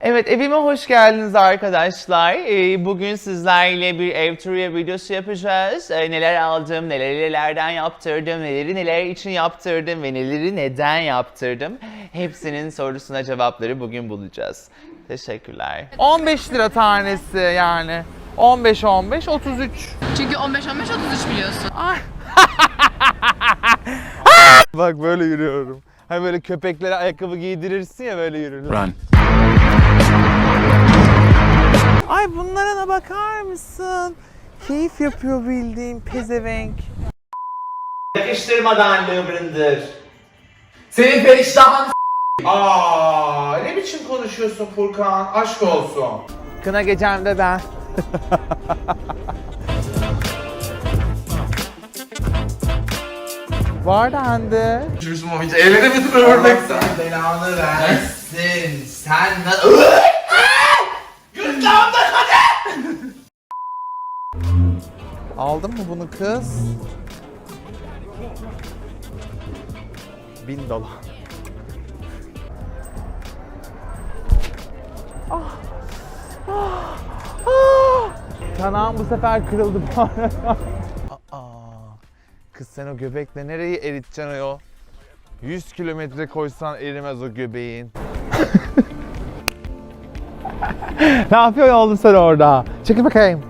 Evet evime hoş geldiniz arkadaşlar. Ee, Bugün sizlerle bir ev turu videosu yapacağız. Ee, Neler aldım, neleri nelerden yaptırdım, neleri neler için yaptırdım ve neleri neden yaptırdım. Hepsinin sorusuna cevapları bugün bulacağız. Teşekkürler. 15 lira tanesi yani. 15 15 33. Çünkü 15-15-33 biliyorsun. Bak böyle yürüyorum. Hani böyle köpeklere ayakkabı giydirirsin ya böyle yürürler. Run. Ay bunlara bakar mısın? Keyif yapıyor bildiğin pezevenk. Yakıştırmadan löbründür. Senin periştahın Aa, ne biçim konuşuyorsun Furkan? Aşk olsun. Kına gecemde ben. Var da hande. Düşürsün o hiç elini bir tür örmekten. Belanı versin. Sen Aldın mı bunu kız? Bin dolar. Ah. Ah. Ah. Çanağım bu sefer kırıldı bu arada. Aa. Kız sen o göbekle nereyi eriteceksin o? 100 kilometre koysan erimez o göbeğin. ne yapıyorsun oğlum sen orada? Çekil bakayım.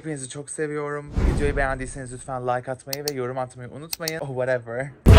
Hepinizi çok seviyorum. Videoyu beğendiyseniz lütfen like atmayı ve yorum atmayı unutmayın. Oh whatever.